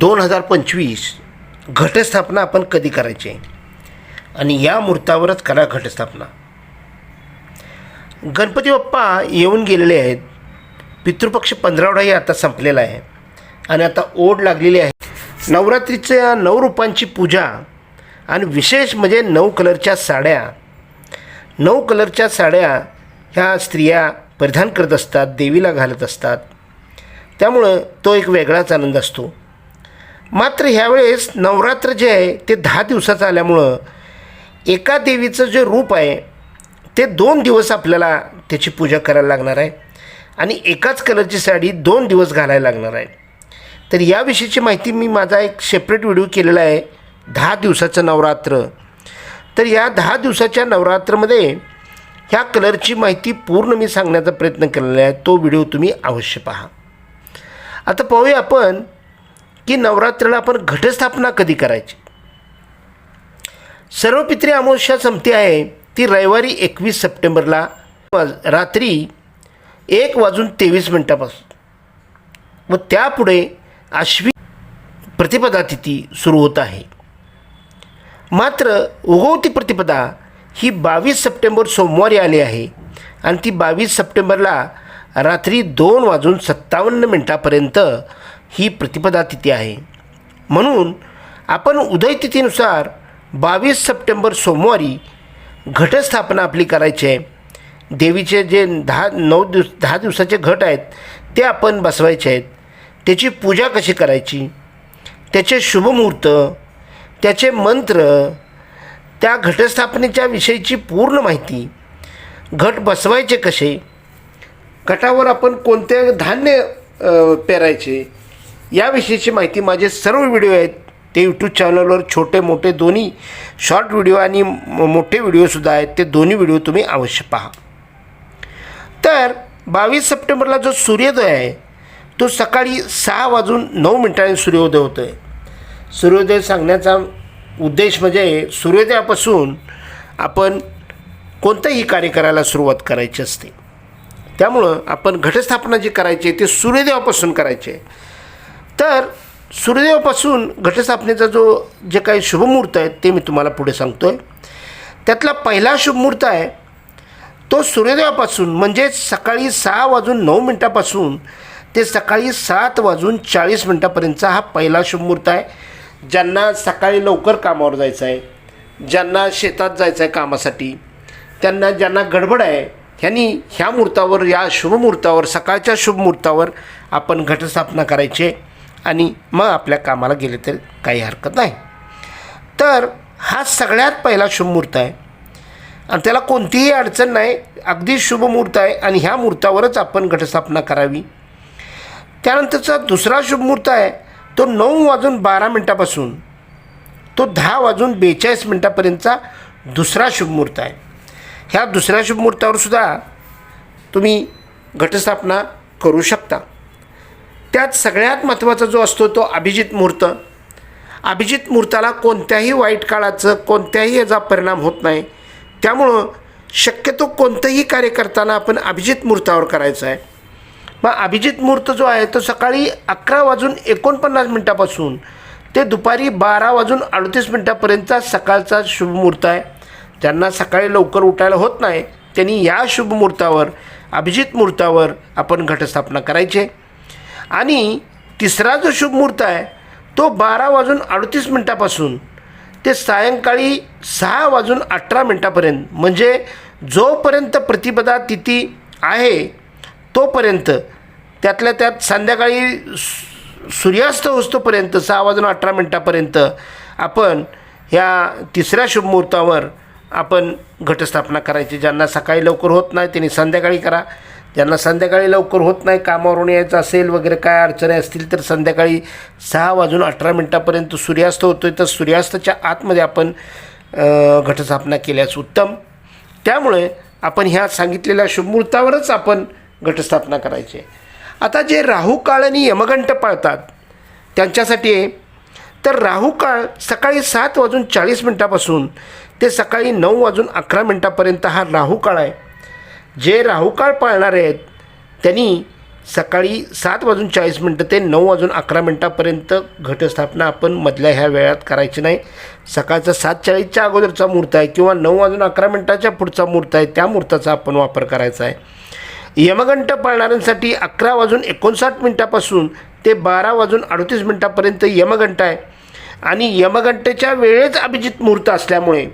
दोन हजार पंचवीस घटस्थापना आपण कधी करायची? आहे आणि या मुहूर्तावरच करा घटस्थापना. गणपती बाप्पा येऊन गेलेले आहेत. पितृपक्ष पंधरावडाही आता संपलेला आहे. आणि आता ओढ लागलेली आहे. नवरात्रीच्या नऊ रूपांची पूजा आणि विशेष म्हणजे नऊ कलरच्या साड्या. नऊ कलरच्या साड्या ह्या स्त्रिया परिधान करत असतात देवीला घालत असतात. त्यामुळं तो एक वेगळाच आनंद असतो. मात्र ह्यावेळेस नवरात्र जे आहे ते दहा दिवसाचं आल्यामुळं एका देवीचं जे रूप आहे ते दोन दिवस आपल्याला त्याची पूजा करायला लागणार आहे. आणि एकाच कलरची साडी दोन दिवस घालायला लागणार आहे. तर याविषयीची माहिती मी माझा एक सेपरेट व्हिडिओ केलेला आहे दहा दिवसाचं नवरात्र. तर या दहा दिवसाच्या नवरात्रमध्ये ह्या कलरची माहिती पूर्ण मी सांगण्याचा प्रयत्न केलेला आहे तो व्हिडिओ तुम्ही अवश्य पहा. आता पाहूया आपण की नवरात्राला आपण घटस्थापना कधी करायची? सर्व पित्री अमावस्या संपते आहे ती रविवारी एकवीस सप्टेंबरला रात्री एक वाजून तेवीस मिनटापासून. व त्यापुढे आश्वी प्रतिपदा तिथी सुरू होत आहे. मात्र उगवती प्रतिपदा ही बावीस सप्टेंबर सोमवारी आली आहे आणि ती बावीस सप्टेंबरला रात्री दोन वाजून सत्तावन्न मिनटापर्यंत ही प्रतिपदा तिथी आहे. म्हणून आपण उदय तिथीनुसार बावीस सप्टेंबर सोमवारी घटस्थापना आपली करायची आहे. देवीचे जे दहा नऊ दिवस दहा दिवसाचे घट आहेत ते आपण बसवायचे आहेत. त्याची पूजा कशी करायची? त्याचे शुभमुहूर्त त्याचे मंत्र त्या घटस्थापनेच्या विषयीची पूर्ण माहिती घट बसवायचे कसे? घटावर आपण कोणते धान्य पेरायचे? याविषयीची माहिती माझे सर्व व्हिडिओ आहेत. ते यूट्यूब चॅनलवर छोटे मोठे दोन्ही शॉर्ट व्हिडिओ आणि मोठे व्हिडिओसुद्धा आहेत. ते दोन्ही व्हिडिओ तुम्ही अवश्य पहा. तर बावीस सप्टेंबरला जो सूर्योदय आहे तो सकाळी सहा वाजून नऊ मिनिटांनी सूर्योदय होतो आहे सूर्योदय सांगण्याचा उद्देश म्हणजे सूर्योदयापासून आपण कोणतंही कार्य करायला सुरुवात करायची असते. त्यामुळं आपण घटस्थापना जी करायची आहे ते सूर्योदयापासून करायचे आहे. तर सूर्यदेवापासून घटस्थापनेचा जो जे काही शुभमुहूर्त आहे ते मी तुम्हाला पुढे सांगतो आहे त्यातला पहिला शुभमुहूर्त आहे तो सूर्योदयापासून म्हणजे सकाळी सहा वाजून नऊ मिनटापासून ते सकाळी सात वाजून चाळीस मिनटापर्यंतचा हा पहिला शुभमुहूर्त आहे ज्यांना सकाळी लवकर कामावर जायचं आहे ज्यांना शेतात जायचं आहे कामासाठी त्यांना ज्यांना गडबड आहे ह्यांनी ह्या मुहूर्तावर या शुभमुहूर्तावर सकाळच्या शुभमुहूर्तावर आपण घटस्थापना करायची. आहे आणि मग आपल्या कामाला गेले तर काही हरकत नाही. तर हा सगळ्यात पहिला शुभमुहूर्त आहे. आणि त्याला कोणतीही अडचण नाही. अगदी शुभ मुहूर्त आहे आणि ह्या मुहूर्तावरच आपण घटस्थापना करावी. त्यानंतरचा दुसरा शुभ मुहूर्त आहे. तो नऊ वाजून बारा मिनटापासून तो दहा वाजून बेचाळीस मिनटापर्यंतचा दुसरा शुभ मुहूर्त आहे. ह्या दुसऱ्या शुभ मुहूर्तावर सुद्धा तुम्ही घटस्थापना करू शकता. त्यात सगळ्यात महत्त्वाचा जो असतो तो अभिजित मुहूर्त अभिजित मुहूर्ताला कोणत्याही वाईट काळाचं कोणत्याही याचा परिणाम होत नाही. त्यामुळं शक्यतो कोणतंही कार्य करताना आपण अभिजित मुहूर्तावर करायचं आहे. मग अभिजित मुहूर्त जो आहे तो सकाळी अकरा वाजून एकोणपन्नास मिनटापासून ते दुपारी बारा वाजून अडतीस मिनटापर्यंतचा सकाळचा शुभमुहूर्त आहे. ज्यांना सकाळी लवकर उठायला होत नाही त्यांनी या शुभमुहूर्तावर अभिजित मुहूर्तावर आपण घटस्थापना करायची आहे. आणि तिसरा जो शुभ मुहूर्त आहे तो बारा वाजून अडतीस मिनटापासून ते सायंकाळी सहा वाजून अठरा मिनटापर्यंत म्हणजे जोपर्यंत प्रतिपदा तिथी आहे तोपर्यंत त्यातल्या त्यात संध्याकाळी सूर्यास्त होतोपर्यंत सहा वाजून अठरा मिनटापर्यंत आपण ह्या तिसऱ्या शुभमुहूर्तावर आपण घटस्थापना करायची. ज्यांना सकाळी लवकर होत नाही त्यांनी संध्याकाळी करा. ज्यांना संध्याकाळी लवकर होत नाही कामावरून यायचं असेल वगैरे काय अडचणी असतील तर संध्याकाळी सहा वाजून अठरा मिनटापर्यंत सूर्यास्त होतो आहे तर सूर्यास्ताच्या आतमध्ये आपण घटस्थापना केल्यास उत्तम. त्यामुळे आपण ह्या सांगितलेल्या शुभमुहूर्तावरच आपण घटस्थापना करायची. आता जे राहू काळ आणि यमघंट पाळतात त्यांच्यासाठी आहे तर राहू काळ सकाळी सात वाजून चाळीस मिनटापासून ते सकाळी नऊ वाजून अकरा मिनटापर्यंत हा राहू काळ आहे. जे राहुकाळ पाळणारे आहेत त्यांनी सकाळी सात वाजून चाळीस मिनटं ते नऊ वाजून अकरा मिनटापर्यंत घटस्थापना आपण मधल्या ह्या वेळात करायची नाही. सकाळचा सात चाळीसच्या अगोदरचा मुहूर्त आहे किंवा नऊ वाजून अकरा मिनटाच्या पुढचा मुहूर्त आहे त्या मुहूर्ताचा आपण वापर करायचा आहे. यमघंट पाळणाऱ्यांसाठी अकरा वाजून एकोणसाठ मिनटापासून ते बारा वाजून अडतीस मिनटापर्यंत यमघंट आहे. आणि यमघंटेच्या वेळेच अभिजित मुहूर्त असल्यामुळे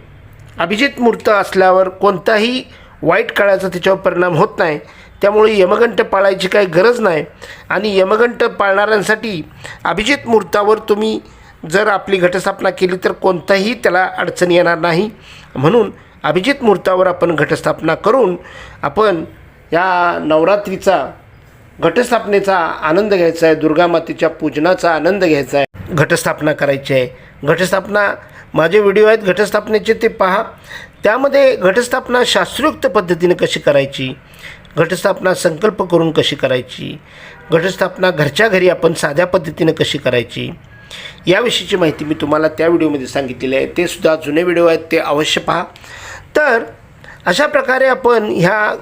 अभिजित मुहूर्त असल्यावर कोणताही वाईट काळाचा त्याच्यावर परिणाम होत नाही. त्यामुळे यमगंट पाळायची काही गरज नाही. आणि यमगंट पाळणाऱ्यांसाठी अभिजित मुहूर्तावर तुम्ही जर आपली घटस्थापना केली तर कोणताही त्याला अडचण येणार नाही. म्हणून अभिजित मुहूर्तावर आपण घटस्थापना करून आपण या नवरात्रीचा घटस्थापनेचा आनंद घ्यायचा आहे. दुर्गामातेच्या पूजनाचा आनंद घ्यायचा आहे. घटस्थापना करायची आहे. घटस्थापना माझे व्हिडिओ आहेत. घटस्थापनेचे ते पहा. त्यामध्ये घटस्थापना शास्त्रोक्त पद्धतीने कशी करायची? घटस्थापना संकल्प करून कशी करायची? घटस्थापना घरच्या घरी आपण साध्या पद्धतीने कशी करायची? याविषयीची माहिती मी तुम्हाला त्या व्हिडिओमध्ये सांगितलेली आहे. ते सुद्धा जुने व्हिडिओ आहेत ते अवश्य पहा. तर अशा प्रकारे आपण ह्या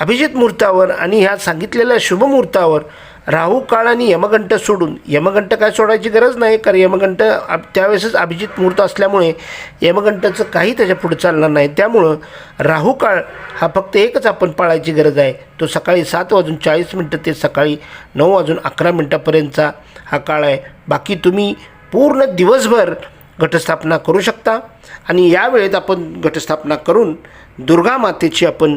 अभिजित मुहूर्तावर आणि ह्या सांगितलेल्या शुभमुहूर्तावर राहू काळ आणि यमघंट सोडून. यमघंट काय सोडायची गरज नाही कारण यमघंट अब त्यावेळेसच अभिजित मुहूर्त असल्यामुळे यमघंटाचं काही त्याच्या पुढे चालणार नाही. त्यामुळं राहू काळ हा फक्त एकच आपण पाळायची गरज आहे. तो सकाळी सात वाजून चाळीस मिनटं ते सकाळी नऊ वाजून अकरा मिनटापर्यंतचा हा काळ आहे. बाकी तुम्ही पूर्ण दिवसभर घटस्थापना करू शकता आणि या वेळेत आपण घटस्थापना करून दुर्गा मातेची आपण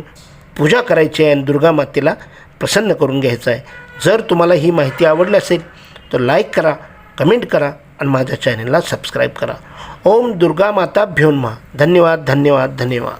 पूजा करायची आहे आणि दुर्गा मातेला प्रसन्न करून घ्यायचं आहे. जर तुम्हाला ही माहिती आवडली असेल तर लाईक करा कमेंट करा आणि माझ्या चॅनलला सबस्क्राईब करा. ओम दुर्गा माता भ्योन्मा. धन्यवाद धन्यवाद धन्यवाद.